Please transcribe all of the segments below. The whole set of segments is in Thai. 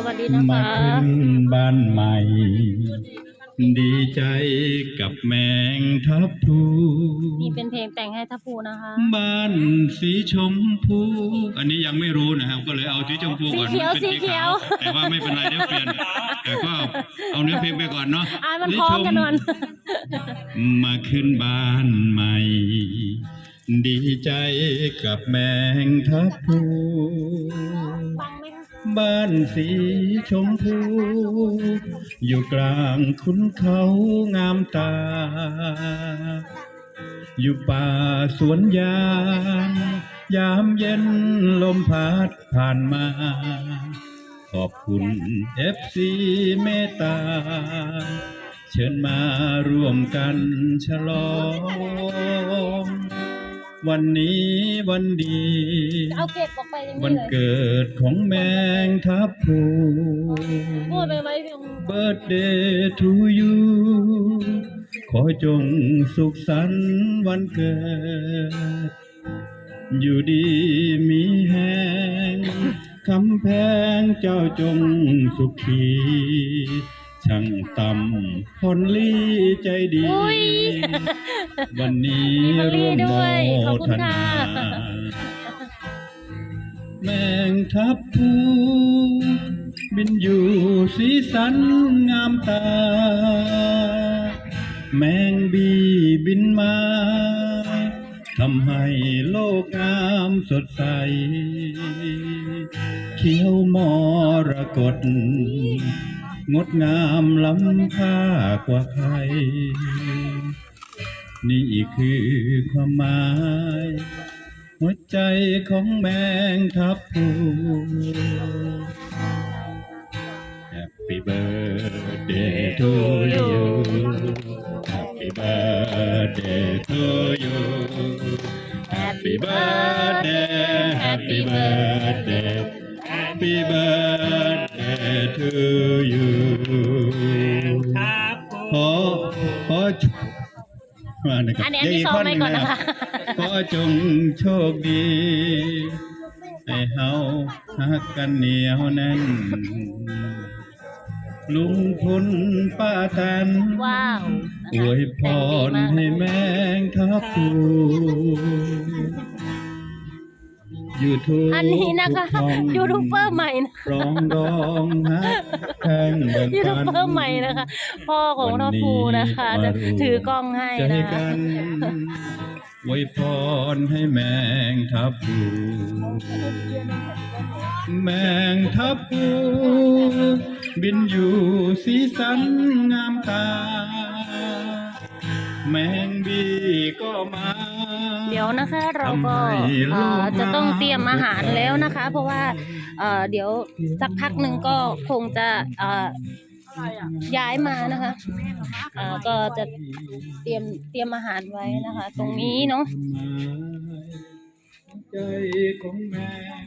สวัสดีนะมาคะขึ้นบ้านใหม่ ดีใจกับแมงทับพลูนี่เป็นเพลงแต่งให้ทัพพูนะคะ บ้านสีชมพู อันนี้ยังไม่รู้นะครับ ก็เลยเอาสีชมพูก่อนสีเขียวมันเป็นสีเขียวขแต่ว่าไม่เป็นไรเดี๋ยวเปลี่ยน แต่ก็เอาเนื้อเพลงไปก่อนเนาะอ่านมันพร้อมกันนอนมาขึ้นบ้านใหม่ ดีใจกับแมงทับพลูฟังไหมคะ บ้านสีชมพู อยู่กลางขุนเขางามตา อยู่ป่าสวนยางยามเย็นลมพัดผ่านมา ขอบคุณเอฟซีเมตตา เชิญมาร่วมกันฉลอง วันนี้วันดี เอาเก็บออกไปอย่างวันี้นเลยเกิดของแมงทับพลู พูดไปไว้ตรง Birthday to you ขอจงสุขสันต์วันเกิด อยู่ดีมีแหงคำแพงเจ้าจงสุขี ช่างต่ำพอนลี่ใจดี อุ้ยวันนี้มีพอลลี่ร่วมด้โมวยขอบคุทณนาค่ะแมงทับพลูบินอยู่สีสันงามตา แมงบีบินมาทำให้โลกงามสดใส เขียวมรกต งดงามล้ำค่ากว่าใคร นี่คือความหมาย หัวใจของแมงทับพู Happy birthday to you Happy birthday to you Happy birthday Happy birthday Happy birthday to you ครับผขอมขอมาหนึ่งครับอันนี้อันนี้ซ้อมไว้ก่อนนะคะขอจงโชคดีให้เฮาฮักกันเหนียวแน่น ลุงพลป้าแตนว้าวอวยพรให้แมงทับพลู ยูทูบอันนี้นะคะยูทูบเบอร์ใหม่นะร้องร้องฮักแข่งแบ่งยูทูปับนเบอร์ใหม่นะคะ พ่อของทัพพูนะคะ จะถือกล้องให้ใจนะกัคะนไว้พรให้แมงทับพลูแมงทับพลูบินอยู่สีสันงามตา แมงบีก็มาเดี๋ยวนะคะเราก็ทำให้โลกเอ่อจะต้องเตรียมอาหารแล้วนะคะ เพราะว่าเอ่อเดี๋ยวสักพักหนึ่งก็คงจะเอ่อย้ายมานะคะเอ่อก็จะเตรียมเตรียมอาหารไว้นะคะ ตรงนี้เนาะใจของแมง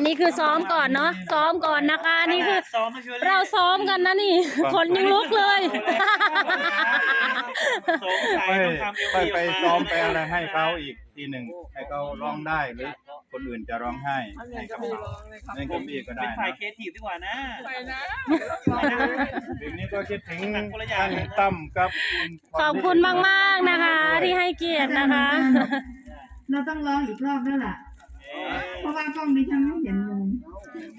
นนี้คือซ้อมก่อนเนาะซ้อมก่อนนะคะอันนี่คือ ซ้อมมาเชื่อเราซ้อมกันนะนี่ คนยังลุกเลย สงสัยไปต้องทำเอไปวีไปซ้อมไปอะไรให้เขาอีกทีหนึ่งให้เขาร้องได้หรือคนอื่นจะร้องไห้ให้กับเขาเล่นกับพี่ก็ได้เป็นฝ่ายนะเคทีฟดีกว่านะ ทีนี้ก็คิดถึงคนละอย่างท่านตั้มกับณขอบคุณมากๆนะคะ ที่ให้เกียรตินะคะ เราต้องร้องอีกรอบแล้วล่ะ เพราะว่ากล้องดิฉันไม่เห็นมุม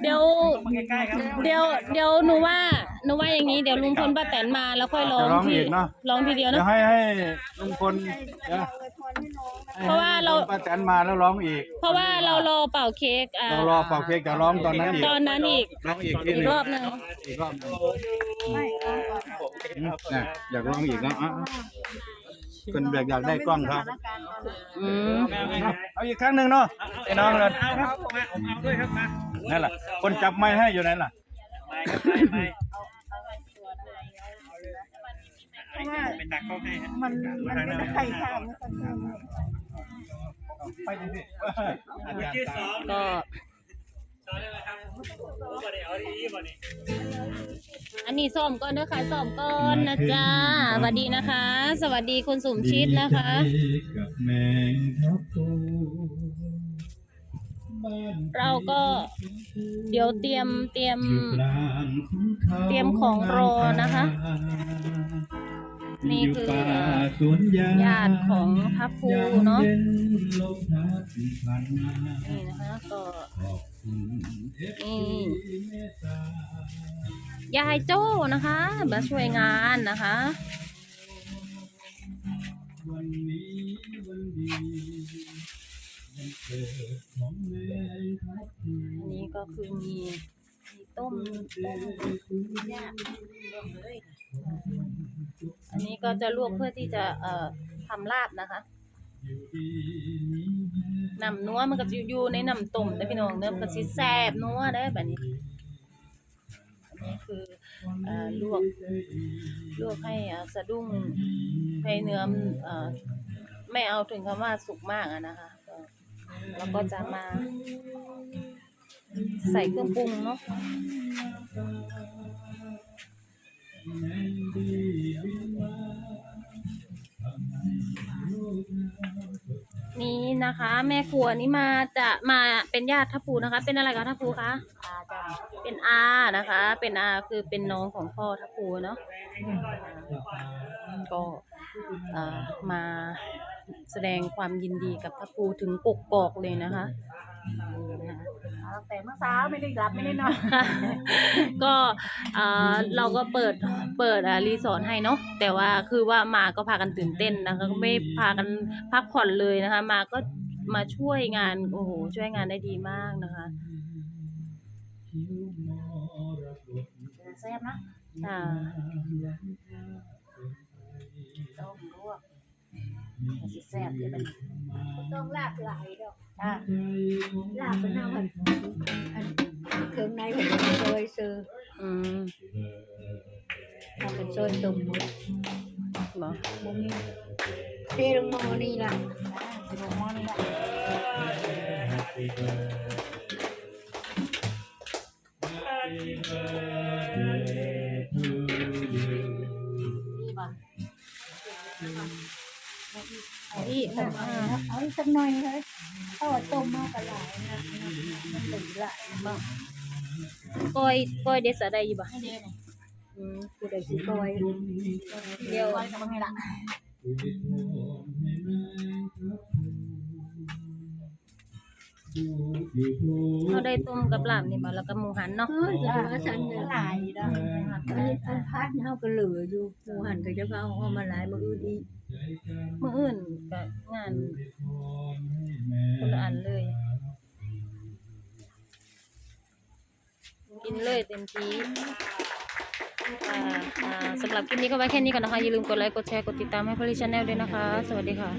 เดี๋ยวมาใกล้ๆครับเดี๋ยวเดี๋ยวหนูว่าหนูว่าอย่างนี้เดี๋ยวลุงพลป้าแตนมาแล้วค่อยร้องจะร้องทีอีกเนาะร้องทีเดียวเดี๋ยเนาะวให้ให้ลุงพลเดี๋ยวเพราะว่าเรา ให้ลุงพลป้าแตนมาแล้วร้องอีก เพราะว่าเรารอเป่าเค้กอ่าเรารอเป่าเค้กจะร้องตอนนั้นอีกตอนนั้นอีกร้องอีกทีอีหกนึ่งรอบหนึ่งอีกรอบหนึ่งนะอยากร้องอีกแล้วอะ เพิ่นแบบอยากได้กล้องครับเอาอีกครั้งหนึ่งเนาะไอ้น้องเนอาครัผมเอาด้วยครับมานั่นแหละคนจับไม้ให้อยู่นั่นล่ะไม้ครัไม้เป็นดักเข้ม้มันมันไม่ใช่ค่ะไม่ใไปดิก็ องเลยครับบ่ได้เอาดีบ่นี่อันนี้ซ้อมก่อนเด้อค่ะซ้อมก่อนนะจ๊ะสวัสดีนะคะ สวัสดีคุณสมชิดนะคะดีใจกับแมงทับปูบ้นเราก็เดี๋ยวเตรียมเตรียมอยู่กลางขุนเขาเตรียมของรอนะคะ นี่คือญาติของทัพภูเนาะนี่นะคะก็ขอนี่ยายโจ้นะคะมาช่วยงานนะคะวันนี้วันดีวันเกิดของแม่ทัพทิมอันนี้ก็คือมีมีต้มต้มยาก อันนี้ก็จะลวกเพื่อที่จะเอ่อทำลาบนะคะน้ำนัวมันก็จะอยู่ในน้ำต้มนะพี่น้องเนื้อมันก็สิแซ่บนัวได้แบบนี้อันนี้คือเอ่อลวกลวกให้อ่อสะดุ้งให้เนื้อเอ่อไม่เอาถึงคำว่าสุกมากอะนะคะแล้วก็จะมาใส่เครื่องปรุงเนาะ นี่นะคะ แม่ครัวนี่มาจะมาเป็นญาติทัพภูนะคะ เป็นอะไรกับทัพภูคะอาจ้ะเป็นอานะคะ เป็นอาคือเป็นน้องของพ่อทัพภูเนาะก็อ่อมาแสดงความยินดีกับทัพภูถึงกกกอกเลยนะคะนี่นะคะำแต่เมื่อเช้าไม่ได้หลับไม่ได้นอนก็เอ่อเราก็เปิดเปิดอ่ารีสอร์ทให้เนาะแต่ว่าคือว่ามาก็พากันตื่นเต้นนะคะก็ไม่พากันพักผ่อนเลยนะคะ มาก็มาช่วยงานโอ้โหช่วยงานได้ดีมากนะคะแซ่บนะอ่าต้มลวก สิแซ่บเลยมันต้องลาบหลายดอกอะลาบเป็นน้ำมันอันเครื่องในผมเป็นซอยซื้ออืมทำเป็นซอยตุ่มหมดบอกบ่มีเทลงหม้อนี่ล่ะเทลงหม้อนี่ล่ะไอ้อีก เอาอ่าเอาอีกสักหน่อยเลยถ้าว่าต้มมากก็หลายนะมันเหลือหลายบ้างก้อยก้อยเดสอะไรอยู่บ่ให้เด้นี่อืมกูได้สิก้อยเดี๋ยวก้อยก็บ่ให้ละเราได้ต้มกับลาบนี่มาแล้วก็หมูหันเนาะเฮ้ยจะว่าฉันเนี่ยหลายนะอันนี้อันพัดเฮาก็เหลืออยู่หมูหันก็จะเอาเอามาหลายมื้ออื่นอีก มื่ออื่นกับงานคนละอันเลย กินเลยเต็มที่อ่าสำหรับคลิปนี้ก็ไว้แค่นี้ก่อนนะคะ อย่าลืมกดไลค์ กดแชร์ กดติดตามให้พลิชแนลด้วยนะคะ สวัสดีค่ะ